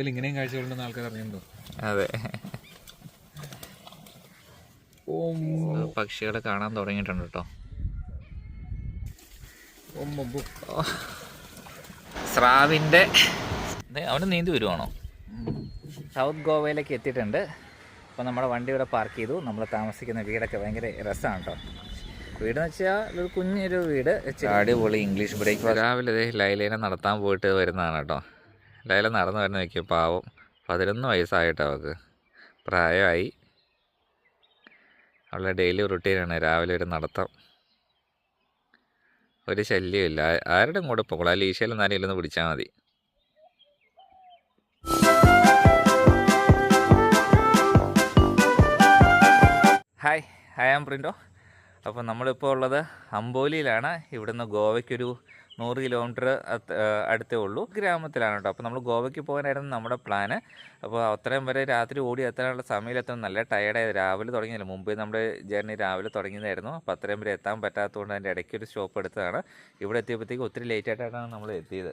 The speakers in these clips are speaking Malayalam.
ഗോവയിൽ ഇങ്ങനെയും കാഴ്ചകളുണ്ടെന്ന് ആൾക്കാർ അറിയുന്നുണ്ടോ? അതെ. പക്ഷികളെ കാണാൻ തുടങ്ങിയിട്ടുണ്ട് കേട്ടോ. സ്രാവിന്റെ സ്രാവിന്റെ അവന് നീന്തി വരുവാണോ? സൗത്ത് ഗോവയിലേക്ക് എത്തിയിട്ടുണ്ട്. അപ്പോൾ നമ്മുടെ വണ്ടി ഇവിടെ പാർക്ക് ചെയ്തു. നമ്മൾ താമസിക്കുന്ന വീടൊക്കെ ഭയങ്കര രസമാണ് കേട്ടോ. വീടെന്ന് വെച്ചാൽ ഒരു കുഞ്ഞൊരു വീട്. അടിപൊളി ഇംഗ്ലീഷ് ബ്രേക്ക്ഫാസ്റ്റ്. രാവിലെ ലൈലേനെ നടത്താൻ പോയിട്ട് വരുന്നതാണ് കേട്ടോ. ലൈല നടന്നു വരുന്ന നോക്കിയ പാവം പതിനൊന്ന് വയസ്സായിട്ടോ അവൾക്ക്. പ്രായമായി അവളുടെ ഡെയിലി റുട്ടീനാണ് രാവിലെ ഒരു നടത്തം. ഒരു ശല്യമില്ല ആരുടെയും കൂടെ പോകണം ആ ലീശയിൽ ആരെങ്കിലും ഒന്ന് പിടിച്ചാൽ മതി. ഹായ് ഹായ് ആം പ്രിന്റോ അപ്പോൾ നമ്മളിപ്പോൾ ഉള്ളത് അമ്പോലിയിലാണ് ഇവിടുന്ന് ഗോവയ്ക്കൊരു നൂറ് കിലോമീറ്റർ അടുത്തേ ഉള്ളൂ. ഗ്രാമത്തിലാണ് കേട്ടോ. അപ്പോൾ നമ്മൾ ഗോവയ്ക്ക് പോകാനായിരുന്നു നമ്മുടെ പ്ലാന്. അപ്പോൾ അത്രയും വരെ രാത്രി ഓടി എത്താനുള്ള സമയത്തെത്താൻ നല്ല ടയർഡായത് രാവിലെ തുടങ്ങിയില്ല മുമ്പേ നമ്മുടെ ജേർണി രാവിലെ തുടങ്ങിയതായിരുന്നു. അപ്പോൾ അത്രയും വരെ എത്താൻ പറ്റാത്തതുകൊണ്ട് അതിന്റെ ഇടയ്ക്ക് ഒരു സ്റ്റോപ്പ് എടുത്തതാണ്. ഇവിടെ എത്തിയപ്പോഴത്തേക്ക് ഒത്തിരി ലേറ്റ് ആയിട്ടാണ് നമ്മൾ എത്തിയത്.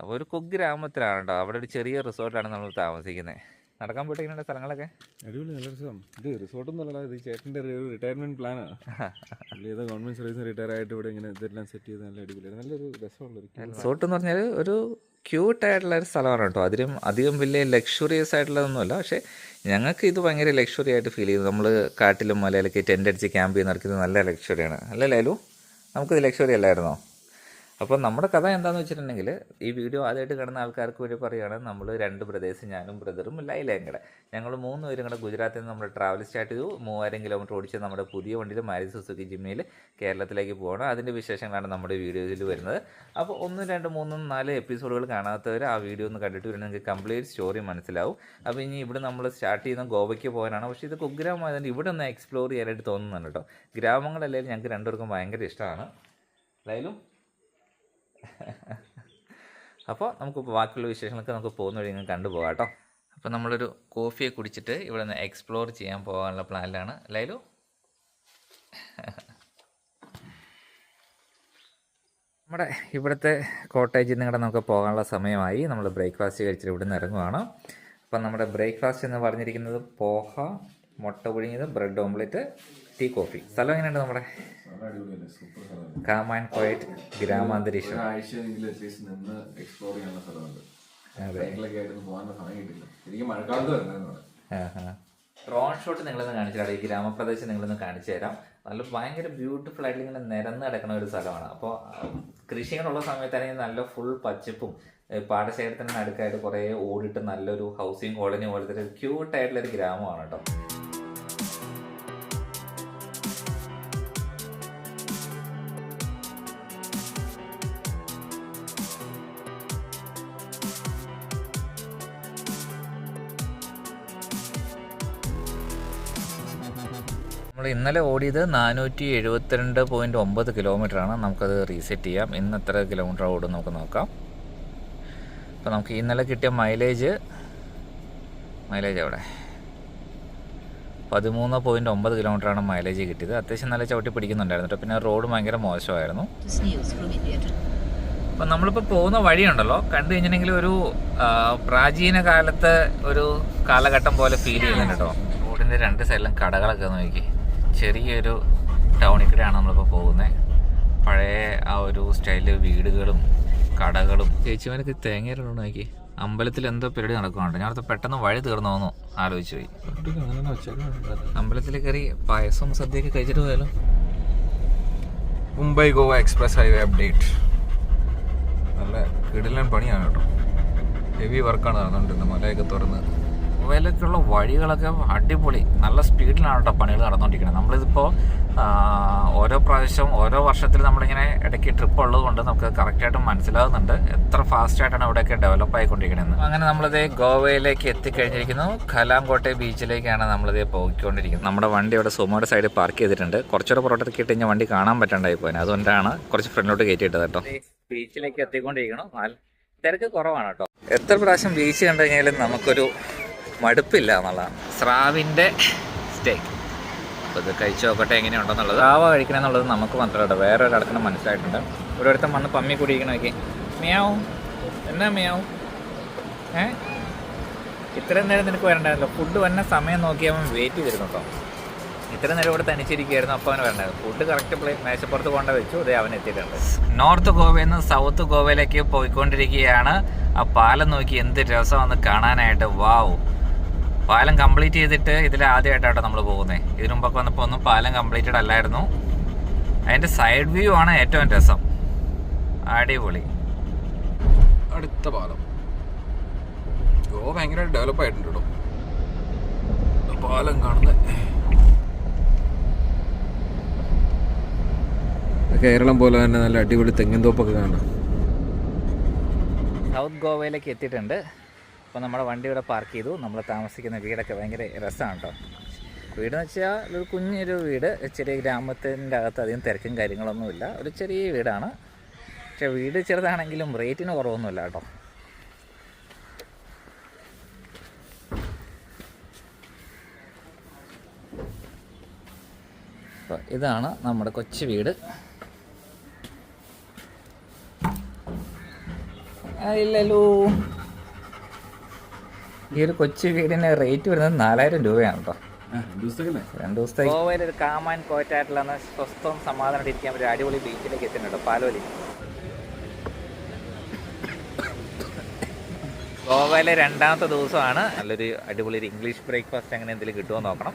അപ്പോൾ ഒരു കുഗ്രാമത്തിലാണ് കേട്ടോ. അവിടെ ഒരു ചെറിയ റിസോർട്ടാണ് നമ്മൾ താമസിക്കുന്നത് നടക്കാൻ പോയിട്ട് ഇങ്ങനെ സ്ഥലങ്ങളൊക്കെ. അടിപൊളി നല്ല രസം. ഇത് റിസോർട്ടൊന്നും അല്ല ഇത് ചേട്ടന്റെ ഒരു റിട്ടയർമെന്റ് പ്ലാനാണ് ഏതോ ഗവൺമെന്റ് സർവീസ് റിട്ടയർ ആയിട്ട് ഇവിടെ ഇങ്ങനെ ഇതെല്ലാം സെറ്റ് ചെയ്ത് നല്ല അടിപൊളിയാണ് നല്ലൊരു രസമുള്ളൊരു റിസോർട്ട് എന്ന് പറഞ്ഞാൽ ഒരു ക്യൂട്ട് ആയിട്ടുള്ള ഒരു സ്ഥലമാണ് കേട്ടോ. അതിലും അധികം വലിയ ലക്ഷറിയസ് ആയിട്ടുള്ളതൊന്നുമല്ല പക്ഷേ ഞങ്ങൾക്ക് ഇത് ഭയങ്കര ലക്ഷറി ആയിട്ട് ഫീൽ ചെയ്തു. നമ്മൾ കാട്ടിലും മലയിലൊക്കെ ടെന്റ് അടിച്ച് ക്യാമ്പ് ചെയ്ത് നടക്കുന്നത് നല്ല ലക്ഷറിയാണ് അല്ലേ ലേലു? നമുക്കിത് ലക്ഷറി അല്ലായിരുന്നോ? അപ്പോൾ നമ്മുടെ കഥ എന്താണെന്ന് വെച്ചിട്ടുണ്ടെങ്കിൽ ഈ വീഡിയോ ആദ്യമായിട്ട് കാണുന്ന ആൾക്കാർക്ക് വേണ്ടി പറയുകയാണ് നമ്മൾ രണ്ട് ബ്രദേഴ്സ് ഞാനും ബ്രദറും ലൈലയും കൂടെ. ഞങ്ങൾ മൂന്ന് പേരും കൂടെ ഗുജറാത്തിൽ നിന്ന് നമ്മൾ ട്രാവൽ സ്റ്റാർട്ട് ചെയ്തു മൂവായിരം കിലോമീറ്റർ ഓടിച്ച് നമ്മുടെ പുതിയ വണ്ടിയിൽ മാരുതി സുസുക്കി ജിമ്മയിൽ കേരളത്തിലേക്ക് പോകണം അതിന്റെ വിശേഷങ്ങളാണ് നമ്മുടെ വീഡിയോയിൽ വരുന്നത്. അപ്പോൾ ഒന്നും രണ്ട് മൂന്നും നാല് എപ്പിസോഡുകൾ കാണാത്തവർ ആ വീഡിയോ ഒന്ന് കണ്ടിട്ട് വരുന്നത് നിങ്ങൾക്ക് കംപ്ലീറ്റ് സ്റ്റോറി മനസ്സിലാവും. അപ്പോൾ ഇനി ഇവിടെ നമ്മൾ സ്റ്റാർട്ട് ചെയ്യുന്ന ഗോവയ്ക്ക് പോകാനാണ്. പക്ഷേ ഇത് കുഗ്രാമമായതുകൊണ്ട് ഇവിടെ ഒന്ന് എക്സ്പ്ലോർ ചെയ്യാനായിട്ട് തോന്നുന്നുണ്ട് കേട്ടോ. ഗ്രാമങ്ങളല്ലെങ്കിൽ ഞങ്ങൾക്ക് രണ്ടുപേർക്കും ഭയങ്കര ഇഷ്ടമാണ്. ലൈലും? അപ്പോൾ നമുക്ക് ബാക്കിയുള്ള വിശേഷങ്ങളൊക്കെ നമുക്ക് പോകുന്ന വഴി ഇങ്ങനെ കണ്ടുപോകാം കേട്ടോ. അപ്പോൾ നമ്മളൊരു കോഫിയെ കുടിച്ചിട്ട് ഇവിടെ നിന്ന് എക്സ്പ്ലോർ ചെയ്യാൻ പോകാനുള്ള പ്ലാനിലാണ് ലൈലു? നമ്മുടെ ഇവിടുത്തെ കോട്ടേജിൽ നിങ്ങളുടെ നമുക്ക് പോകാനുള്ള സമയമായി. നമ്മൾ ബ്രേക്ക്ഫാസ്റ്റ് കഴിച്ചിട്ട് ഇവിടെ നിന്ന് ഇറങ്ങുവാണ്. അപ്പം നമ്മുടെ ബ്രേക്ക്ഫാസ്റ്റ് എന്ന് പറഞ്ഞിരിക്കുന്നത് പോഹ മുട്ട പുഴുങ്ങിയത് ബ്രെഡ് ഓംലെറ്റ് ടീ കോഫി സ്ഥലം എങ്ങനെയുണ്ട് നമ്മുടെ? കാം ആൻഡ് ക്വയറ്റ് ഗ്രാമാന്തരീക്ഷം. ഒരാഴ്ചയെങ്കിലും അറ്റ്ലീസ്റ്റ് നിന്ന് എക്സ്പ്ലോർ ചെയ്യാനുള്ള സ്ഥലമുണ്ട്. പോകാനുള്ള സമയം കിട്ടില്ല എനിക്ക് മഴക്കാലത്ത് ഡ്രോൺ ഷോട്ട് നിങ്ങളൊന്ന് കാണിച്ചു തരാം ഈ ഗ്രാമപ്രദേശം നിങ്ങളൊന്ന് കാണിച്ചു തരാം. നല്ല ഭയങ്കര ബ്യൂട്ടിഫുൾ ആയിട്ട് ഇങ്ങനെ നിരന്ന് കിടക്കുന്ന ഒരു സ്ഥലമാണ്. അപ്പോൾ കൃഷികളുള്ള സമയത്താണെങ്കിൽ നല്ല ഫുൾ പച്ചപ്പും പാടശേഖരത്തിന് നടുക്കായിട്ട് കുറേ ഓടിട്ട് നല്ലൊരു ഹൗസിംഗ് കോളനി പോലത്തെ ഒരു ക്യൂട്ട് ആയിട്ടുള്ള ഒരു ഗ്രാമമാണ് കേട്ടോ. നമ്മൾ ഇന്നലെ ഓടിയത് നാനൂറ്റി എഴുപത്തിരണ്ട് പോയിന്റ് ഒമ്പത് കിലോമീറ്ററാണ് നമുക്കത് റീസെറ്റ് ചെയ്യാം. ഇന്ന് എത്ര കിലോമീറ്റർ ഓടും നമുക്ക് നോക്കാം. അപ്പോൾ നമുക്ക് ഇന്നലെ കിട്ടിയ മൈലേജ് മൈലേജ് അവിടെ പതിമൂന്ന് പോയിന്റ് ഒമ്പത് കിലോമീറ്ററാണ് മൈലേജ് കിട്ടിയത്. അത്യാവശ്യം നല്ല ചവിട്ടി പിടിക്കുന്നുണ്ടായിരുന്നു കേട്ടോ. പിന്നെ റോഡ് ഭയങ്കര മോശമായിരുന്നു. അപ്പം നമ്മളിപ്പോൾ പോകുന്ന വഴിയുണ്ടല്ലോ. കണ്ടു കഴിഞ്ഞിട്ടുണ്ടെങ്കിൽ ഒരു പ്രാചീന കാലത്തെ ഒരു കാലഘട്ടം പോലെ ഫീൽ ചെയ്യുന്നുണ്ട് കേട്ടോ. റോഡിന്റെ രണ്ട് സൈഡിലും കടകളൊക്കെ നോക്കി. ചെറിയൊരു ടൗണിൽ കൂടെയാണ് നമ്മളിപ്പോൾ പോകുന്നത് പഴയ ആ ഒരു സ്റ്റൈലിൽ വീടുകളും കടകളും. ചേച്ചിമാനൊക്കെ തേങ്ങയിലുണ്ടോ നോക്കി. അമ്പലത്തിൽ എന്തോ പരിപാടി നടക്കുന്നുണ്ട്. ഞാൻ അടുത്ത പെട്ടെന്ന് വഴി തീർന്നു തോന്നു ആലോചിച്ചു പോയി. അമ്പലത്തിൽ കയറി പായസവും സദ്യയൊക്കെ കഴിച്ചിട്ട് പോയാലോ? Mumbai Goa express highway update. നല്ല കിടിലൻ പണിയാണ് കേട്ടോ. ഹെവി വർക്കാണ് നടന്നുകൊണ്ടിരുന്നത്. മലയൊക്കെ തുറന്ന്. ഗോവയിലേക്കുള്ള വഴികളൊക്കെ അടിപൊളി. നല്ല സ്പീഡിലാണ് കേട്ടോ പണികൾ നടന്നുകൊണ്ടിരിക്കുന്നത് നമ്മളിതിപ്പോൾ ഓരോ പ്രാവശ്യം ഓരോ വർഷത്തിൽ നമ്മളിങ്ങനെ ഇടയ്ക്ക് ട്രിപ്പ് ഉള്ളത് കൊണ്ട് നമുക്ക് കറക്റ്റായിട്ട് മനസ്സിലാകുന്നുണ്ട് എത്ര ഫാസ്റ്റായിട്ടാണ് ഇവിടെയൊക്കെ ഡെവലപ്പ് ആയിക്കൊണ്ടിരിക്കുന്നത്. അങ്ങനെ നമ്മളിത് ഗോവയിലേക്ക് എത്തിക്കഴിഞ്ഞിരിക്കുന്നു. കലാംകോട്ടെ ബീച്ചിലേക്കാണ് നമ്മളിത് പോയിക്കൊണ്ടിരിക്കുന്നത്. നമ്മുടെ വണ്ടി ഇവിടെ സുമോയുടെ സൈഡിൽ പാർക്ക് ചെയ്തിട്ടുണ്ട്. കുറച്ചുകൂടെ പുറത്തേക്ക് ഇട്ട് കഴിഞ്ഞാൽ വണ്ടി കാണാൻ പറ്റണ്ടായി പോയത് അതുകൊണ്ടാണ് കുറച്ച് ഫ്രണ്ടിലോട്ട് കയറ്റിയിട്ടത് കേട്ടോ ബീച്ചിലേക്ക് എത്തിക്കൊണ്ടിരിക്കണം തിരക്ക് കുറവാണ് കേട്ടോ എത്ര പ്രാവശ്യം ബീച്ച് കണ്ടു കഴിഞ്ഞാലും നമുക്കൊരു മടുപ്പില്ല എന്നുള്ളതാണ്. സ്രാവിന്റെ സ്റ്റേക്ക് അപ്പോൾ ഇത് കഴിച്ചു നോക്കട്ടെ എങ്ങനെയുണ്ടെന്നുള്ളത്. സ്രാവ കഴിക്കണമെന്നുള്ളത് നമുക്ക് മാത്രമല്ല വേറെ ഒരാൾക്കും മനസ്സിലായിട്ടുണ്ട്. ഒരിടത്തും വന്ന് പമ്മി കുടിക്കണമൊക്കെ മിയാവും. എന്നാ മിയാവും? ഏ? ഇത്രയും നേരം നിനക്ക് വരണ്ടായിരുന്നല്ലോ. ഫുഡ് വന്ന സമയം നോക്കി അവൻ വെയിറ്റ് ചെയ്തിരുന്നു കേട്ടോ. ഇത്രയും നേരം ഇവിടെ തനിച്ചിരിക്കുകയായിരുന്നു അപ്പോൾ അവന് വരണ്ടായിരുന്നു. ഫുഡ് കറക്റ്റ് പ്ലേ മേശപ്പുറത്ത് കൊണ്ട് വെച്ചു. അതേ അവൻ എത്തിയിട്ടുണ്ട്. നോർത്ത് ഗോവയിൽ നിന്ന് സൗത്ത് ഗോവയിലേക്ക് പോയിക്കൊണ്ടിരിക്കുകയാണ്. ആ പാലം നോക്കി എന്ത് രസമാണെന്ന് കാണാനായിട്ട്. വാവ് പാലം കംപ്ലീറ്റ് ചെയ്തിട്ട് ഇതിൽ ആദ്യമായിട്ടാണ് നമ്മൾ പോകുന്നത് ഇതിനു മുമ്പൊക്കെ വന്നപ്പോൾ ഒന്നും പാലം കംപ്ലീറ്റഡ് അല്ലായിരുന്നു. അതിന്റെ സൈഡ് വ്യൂ ആണ് ഏറ്റവും രസം. അടിപൊളി. അടുത്ത പാലം. ഗോവ ഭയങ്കരമായിട്ട് ഡെവലപ്പ് ആയിട്ടുണ്ട് കേട്ടോ പാലം കാണുന്നത് കേരളം പോലെ തന്നെ നല്ല അടിപൊളി തെങ്ങിൻ തോപ്പൊക്കെ കാണാം. സൗത്ത് ഗോവയിലേക്ക് എത്തിയിട്ടുണ്ട്. അപ്പോൾ നമ്മുടെ വണ്ടി ഇവിടെ പാർക്ക് ചെയ്തു. നമ്മൾ താമസിക്കുന്ന വീടൊക്കെ ഭയങ്കര രസമാണ് കേട്ടോ വീടെന്ന് വെച്ചാൽ ഒരു കുഞ്ഞൊരു വീട്. ചെറിയ ഗ്രാമത്തിന്റെ അകത്ത് അധികം തിരക്കും കാര്യങ്ങളൊന്നുമില്ല ഒരു ചെറിയ വീടാണ്. പക്ഷെ വീട് ചെറുതാണെങ്കിലും റേറ്റിന് കുറവൊന്നുമില്ല കേട്ടോ ഇതാണ് നമ്മുടെ കൊച്ചു വീട്. ഇല്ലല്ലോ. ഈ ഒരു കൊച്ചു വീടിന് റേറ്റ് വരുന്നത് നാലായിരം രൂപയാണ് കേട്ടോ രണ്ട് ദിവസത്തെ ഗോവയിൽ ഒരു കാമാൻ കോറ്റായിട്ടുള്ള സ്വസ്ഥവും സമാധാനം ഇരിക്കാൻ ഒരു അടിപൊളി ബീച്ചിലേക്ക് എത്തുന്നുണ്ട് പാലോലി. ഗോവയിലെ രണ്ടാമത്തെ ദിവസമാണ് നല്ലൊരു അടിപൊളി ഒരു ഇംഗ്ലീഷ് ബ്രേക്ക്ഫാസ്റ്റ് അങ്ങനെ എന്തെങ്കിലും കിട്ടുമോ നോക്കണം.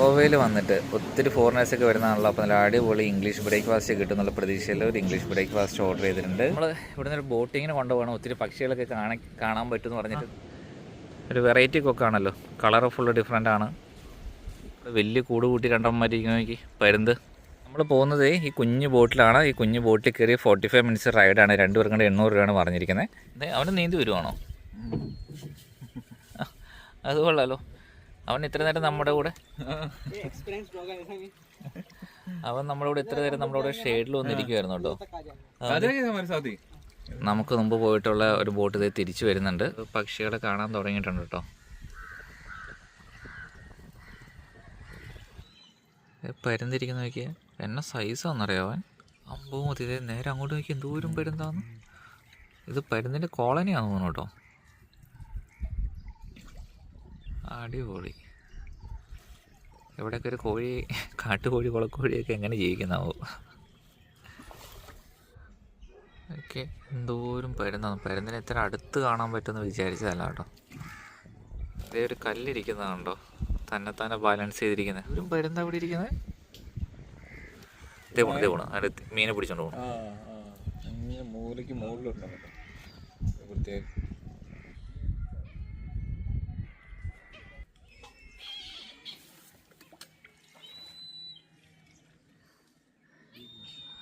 ഗോവയിൽ വന്നിട്ട് ഒത്തിരി ഫോറിനേഴ്സ് ഒക്കെ വരുന്നതാണല്ലോ. അപ്പോൾ നല്ല അടിപൊളി ഇംഗ്ലീഷ് ബ്രേക്ക്ഫാസ്റ്റ് കിട്ടുന്നുള്ള പ്രതീക്ഷയിൽ ഒരു ഇംഗ്ലീഷ് ബ്രേക്ക്ഫാസ്റ്റ് ഓർഡർ ചെയ്തിട്ടുണ്ട്. നമ്മൾ ഇവിടുന്ന് ഒരു ബോട്ടിങ്ങിന് കൊണ്ടുപോകണം. ഒത്തിരി പക്ഷികളൊക്കെ കാണാൻ കാണാൻ പറ്റുമെന്ന് പറഞ്ഞിട്ട്. ഒരു വെറൈറ്റി കൊക്കാണല്ലോ. കളറ് ഫുള്ള് ഡിഫറെന്റ് ആണ്. വലിയ കൂട് കൂട്ടി രണ്ടമ്മമാരിക്കും നോക്കി. പരുന്ത്. നമ്മൾ പോകുന്നത് ഈ കുഞ്ഞു ബോട്ടിലാണ്. ഈ കുഞ്ഞു ബോട്ടിൽ കയറി ഫോർട്ടി ഫൈവ് മിനിറ്റ്സ് റൈഡാണ് രണ്ട് പേർക്കും എണ്ണൂറ് രൂപയാണ് പറഞ്ഞിരിക്കുന്നത് അവന് നീന്തി വരുവാണോ? അത് കൊള്ളാലോ. അവൻ ഇത്ര നേരം നമ്മുടെ കൂടെ അവൻ നമ്മുടെ കൂടെ ഇത്ര നേരം നമ്മുടെ കൂടെ ഷെയ്ഡിൽ വന്നിരിക്കുവായിരുന്നു കേട്ടോ. നമുക്ക് മുമ്പ് പോയിട്ടുള്ള ഒരു ബോട്ട് ഇതേ തിരിച്ചു വരുന്നുണ്ട്. പക്ഷികളെ കാണാൻ തുടങ്ങിയിട്ടുണ്ട് കേട്ടോ. പരുന്തിരിക്കുന്ന നോക്കിയ. എന്നെ സൈസാന്നറിയോ അവൻ? അമ്പോ മതി ഇതേ നേരെ അങ്ങോട്ട് നോക്കി എന്തോരം പരുന്താന്ന്. ഇത് പരുന്നിന്റെ കോളനിയാണെന്ന് തോന്നുന്നു കേട്ടോ. അടിപൊളി. ഇവിടെയൊക്കെ ഒരു കോഴി കാട്ടുകോഴി കുളക്കോഴിയൊക്കെ എങ്ങനെ ജീവിക്കുന്നാവോ? ഓക്കെ എന്തോരം പരുന്നാണ് പരുന്നിനെ ഇത്ര അടുത്ത് കാണാൻ പറ്റുമെന്ന് വിചാരിച്ചതല്ല കേട്ടോ. ഇതേ ഒരു കല്ലിരിക്കുന്നതുണ്ടോ തന്നെത്തന്നെ ബാലൻസ് ചെയ്തിരിക്കുന്നത് ഒരു പരുന്ന അവിടെ ഇരിക്കുന്നത് ഇതേ പോണു ഇതേ പോണു. അതിന്റെ മീനെ പിടിച്ചോണ്ട് പോകണം മൂലയ്ക്ക് മുകളിലുണ്ടോ പ്രത്യേക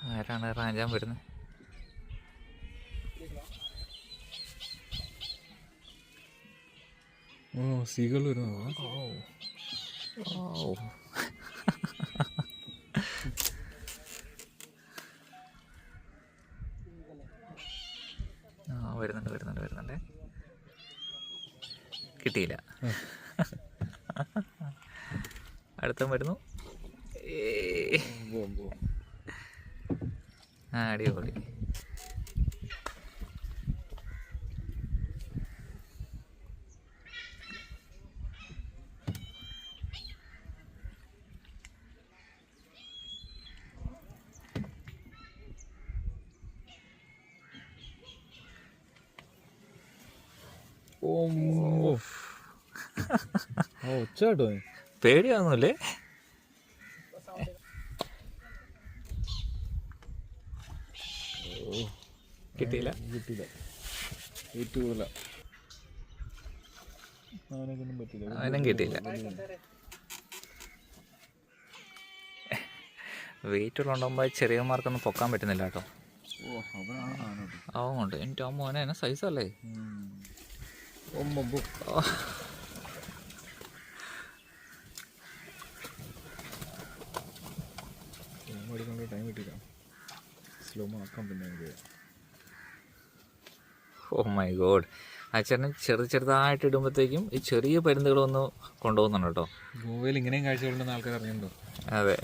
ആരാണ് റാഞ്ചാൻ വരുന്നത് ഓ സീകൾ വരുന്നോ ഓ. ആ വരുന്നുണ്ട് വരുന്നുണ്ട് വരുന്നുണ്ട്. കിട്ടിയില്ല. അടുത്തും വരുന്നു. ഏയ്. ആ അടിപൊളി. ഓ ഒച്ച കേട്ടോ പേടിയാവുന്നില്ലേ? കിട്ടിയില്ല. കിട്ടിയില്ല. ഏറ്റവും അവനെ കിട്ടിയില്ല. വെയിറ്റ് ചെറിയ ചെറിയമാർക്കൊന്നും പൊക്കാൻ പറ്റുന്നില്ല കേട്ടോ. അതുകൊണ്ട് എന്റെ ആ മോനെ എന്നെ സൈസല്ലേ ടൈം കിട്ടിയില്ല. സ്ലോ ആക്കാൻ പിന്നെ ഓ മൈ ഗോഡ് ആ ചേട്ടൻ ചെറു ചെറുതായിട്ട് ഇടുമ്പോഴത്തേക്കും ഈ ചെറിയ പരുന്തുകളൊന്ന് കൊണ്ടുപോകുന്നുണ്ട് കേട്ടോ. ഗോവയിൽ ഇങ്ങനെയും കാഴ്ചകളുണ്ടെന്ന് ആൾക്കാർ അറിയുന്നുണ്ടോ? അതെ.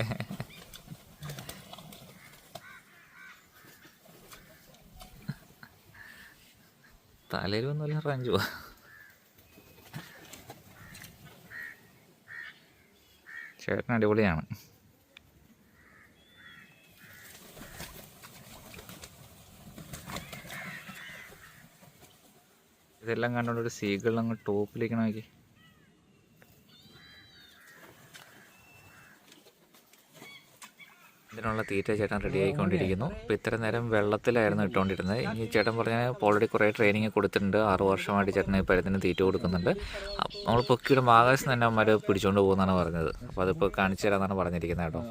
തലയിൽ ഒന്നുമില്ല പോവാ. ചേട്ടൻ അടിപൊളിയാണ്. ഇതെല്ലാം കണ്ടുകൊണ്ട് ഒരു സീകൾ അങ്ങ് ടോപ്പിലേക്ക് നോക്കി. ഇതിനുള്ള തീറ്റ ചേട്ടൻ റെഡി ആയിക്കൊണ്ടിരിക്കുന്നു. ഇപ്പം ഇത്ര നേരം വെള്ളത്തിലായിരുന്നു ഇട്ടുകൊണ്ടിരുന്നത് ഇനി ചേട്ടൻ പറഞ്ഞാൽ ഓൾറെഡി കുറേ ട്രെയിനിങ് കൊടുത്തിട്ടുണ്ട്. ആറ് വർഷമായിട്ട് ചേട്ടൻ ഈ പരുത്തിന് തീറ്റ കൊടുക്കുന്നുണ്ട്. നമ്മൾ പൊക്കിയിടുമ്പോൾ ആകാശം തന്നെ അവന്മാർ പിടിച്ചുകൊണ്ട് പോകുന്നതാണ് പറഞ്ഞത്. അപ്പോൾ അതിപ്പോൾ കാണിച്ചു തരാമെന്നാണ് പറഞ്ഞിരിക്കുന്നത് കേട്ടോ.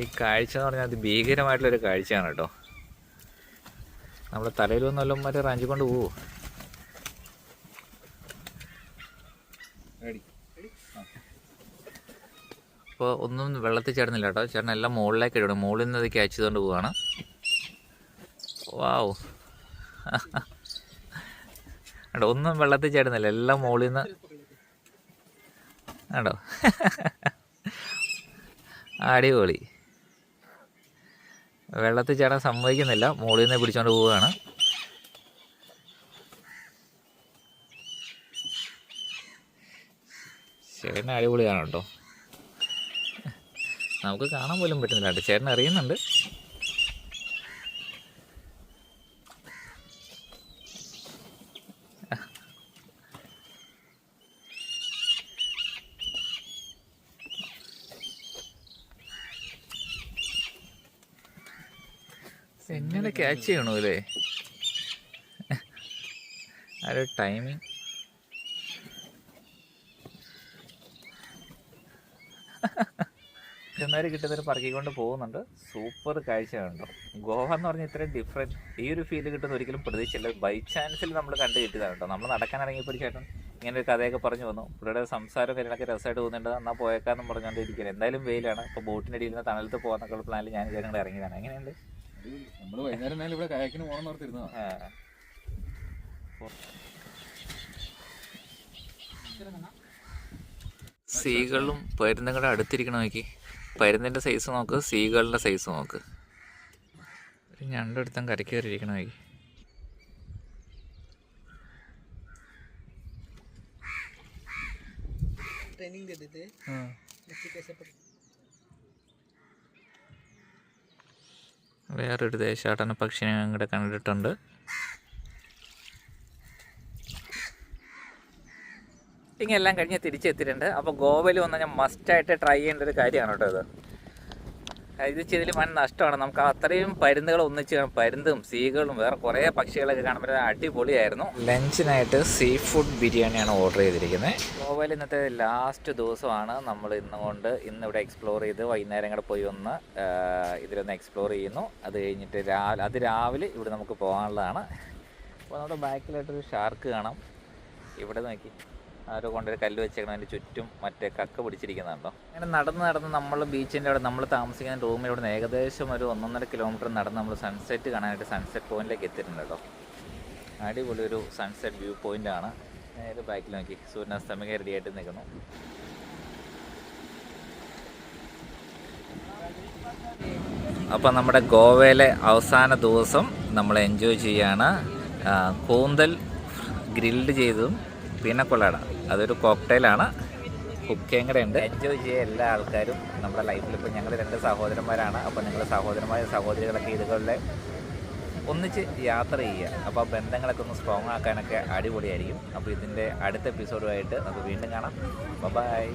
ഈ കാഴ്ച എന്ന് പറഞ്ഞാൽ അത് ഭീകരമായിട്ടുള്ളൊരു കാഴ്ചയാണ് കേട്ടോ. നമ്മുടെ തലയിൽ വന്നെല്ലാം മറ്റേ റാഞ്ചി കൊണ്ട് പോവോ? അപ്പോൾ ഒന്നും വെള്ളത്തിൽ ചേർന്നില്ല കേട്ടോ. ചേട്ടൻ എല്ലാം മുകളിലേക്ക് ഇടണം മുകളിൽ നിന്ന് അത് ക്യാച്ച് ചെയ്തുകൊണ്ട് പോവാണ്. വാവ് കേട്ടോ ഒന്നും വെള്ളത്തിൽ ചേർന്നില്ല. എല്ലാം മുകളിൽ നിന്ന് കേട്ടോ അടിപൊളി. വെള്ളത്തിൽ ചേടാൻ സമ്മതിക്കുന്നില്ല. മുകളിൽ നിന്ന് പിടിച്ചോണ്ട് പോവുകയാണ്. ചേട്ടൻ അടിപൊളിയാണ് കേട്ടോ നമുക്ക് കാണാൻ പോലും പറ്റുന്നില്ല. ചേട്ടൻ അറിയുന്നുണ്ട് എങ്ങനെ ക്യാച്ച് ചെയ്യണു അല്ലേ ആ ഒരു ടൈമിങ് കിട്ടുന്നവർ കിട്ടുന്നവർ പറക്കിക്കൊണ്ട് പോകുന്നുണ്ട്. സൂപ്പർ കാഴ്ച കണ്ടോ ഗോവ എന്ന് പറഞ്ഞാൽ ഇത്രയും ഡിഫറെന്റ് ഈ ഒരു ഫീൽ കിട്ടുന്ന ഒരിക്കലും പ്രതീക്ഷയില്ല. ബൈ ചാൻസിൽ നമ്മൾ കണ്ടു കിട്ടിയതാണ് കേട്ടോ. നമ്മൾ നടക്കാൻ ഇറങ്ങിയപ്പോൾ ചേട്ടൻ ഇങ്ങനെ ഒരു കഥയൊക്കെ പറഞ്ഞു വന്നു. പുള്ളിയുടെ സംസാരം കാര്യങ്ങളൊക്കെ രസമായിട്ട് തോന്നുന്നുണ്ട് എന്നാൽ പോയേക്കാന്ന് പറഞ്ഞുകൊണ്ടിരിക്കുന്നത് എന്തായാലും വെയിലാണ്. ഇപ്പോൾ ബോട്ടിന്റെ അടിയിൽ നിന്ന് തണലത്ത് പോകാന്നൊക്കെ പ്ലാനിൽ ഞാൻ കൂടെ ഇറങ്ങിയതാണ്. എങ്ങനെയുണ്ട്? നമ്മൾ വൈകുന്നേരം എന്നാലും ഇവിടെ കയാക്കിന് പോകണം ഓർത്തിരുന്നതാ ആ. സീകളും പരുന്തും കൂടെ അടുത്തിരിക്കണം നോക്കി പരുന്തിൻ്റെ സൈസ് നോക്ക് സീകളുടെ സൈസ് നോക്ക് ഒരു ഞണ്ടെടുത്തും കരയ്ക്ക് കയറിയിരിക്കണം നോക്കി ट्रेनिंग देते थे बच्चे कैसे पढ़ വേറൊരു ദേശാടന പക്ഷിനെ കൂടെ കണ്ടിട്ടുണ്ട്. എല്ലാം കഴിഞ്ഞ് തിരിച്ചെത്തിയിട്ടുണ്ട്. അപ്പോൾ ഗോവയിൽ വന്നാൽ ഞാൻ മസ്റ്റായിട്ട് ട്രൈ ചെയ്യേണ്ട ഒരു കാര്യമാണ് കേട്ടോ ഇത്. ഇത് ചെയ്തതിൽ വൻ നഷ്ടമാണ്. നമുക്ക് അത്രയും പരുന്തുകൾ ഒന്നിച്ച്. പരുന്തും സീകളും വേറെ കുറേ പക്ഷികളൊക്കെ കാണുമ്പോൾ അടിപൊളിയായിരുന്നു. ലഞ്ചിനായിട്ട് സീ ഫുഡ് ബിരിയാണിയാണ് ഓർഡർ ചെയ്തിരിക്കുന്നത്. ഗോവയിൽ ഇന്നത്തെ ലാസ്റ്റ് ദിവസമാണ് നമ്മൾ ഇന്നുകൊണ്ട് ഇന്ന് ഇവിടെ എക്സ്പ്ലോർ ചെയ്ത് വൈകുന്നേരം കൂടെ പോയി ഒന്ന് ഇതിലൊന്ന് എക്സ്പ്ലോർ ചെയ്യുന്നു. അത് കഴിഞ്ഞിട്ട് രാവിലെ അത് രാവിലെ ഇവിടെ നമുക്ക് പോകാനുള്ളതാണ്. അപ്പോൾ നമ്മുടെ ബാക്കിലായിട്ടൊരു ഷാർക്ക് കാണാം. ഇവിടെ നോക്കി. ആരോ കൊണ്ടൊരു കല്ല് വെച്ചേക്കണം അതിന്റെ ചുറ്റും മറ്റേ കക്ക പിടിച്ചിരിക്കുന്നുണ്ടോ? അങ്ങനെ നടന്ന് നടന്ന് നമ്മൾ ബീച്ചിന്റെ അവിടെ നമ്മൾ താമസിക്കുന്ന റൂമിൽ ഇവിടെ നിന്ന് ഏകദേശം ഒരു ഒന്നൊന്നര കിലോമീറ്റർ നടന്ന് നമ്മൾ സൺസെറ്റ് കാണാനായിട്ട് സൺസെറ്റ് പോയിന്റിലേക്ക് എത്തിയിട്ടുണ്ട് കേട്ടോ. അടിപൊളി ഒരു സൺസെറ്റ് വ്യൂ പോയിന്റ് ആണ്. നേരെ ബാക്കിൽ നോക്കി. സൂര്യനാസ്തമിക റെഡി ആയിട്ട് നിൽക്കുന്നു. അപ്പോൾ നമ്മുടെ ഗോവയിലെ അവസാന ദിവസം നമ്മൾ എൻജോയ് ചെയ്യാണ്. കൂന്തൽ ഗ്രിൽഡ് ചെയ്തതും പിന്നെ കൊള്ളാട. അതൊരു കോക്ടെയിലാണ്. കുക്കയും കൂടെ ഉണ്ട് എൻജോയ് ചെയ്യുക എല്ലാ ആൾക്കാരും നമ്മുടെ ലൈഫിൽ ഇപ്പോൾ ഞങ്ങൾ രണ്ട് സഹോദരന്മാരാണ്. അപ്പോൾ നിങ്ങൾ സഹോദരന്മാർ സഹോദരികളൊക്കെ ഇതുപോലെ ഒന്നിച്ച് യാത്ര ചെയ്യുക. അപ്പോൾ ബന്ധങ്ങളൊക്കെ ഒന്ന് സ്ട്രോങ് ആക്കാനൊക്കെ അടിപൊളിയായിരിക്കും. അപ്പോൾ ഇതിന്റെ അടുത്ത എപ്പിസോഡുമായിട്ട് നമുക്ക് വീണ്ടും കാണാം. ബൈ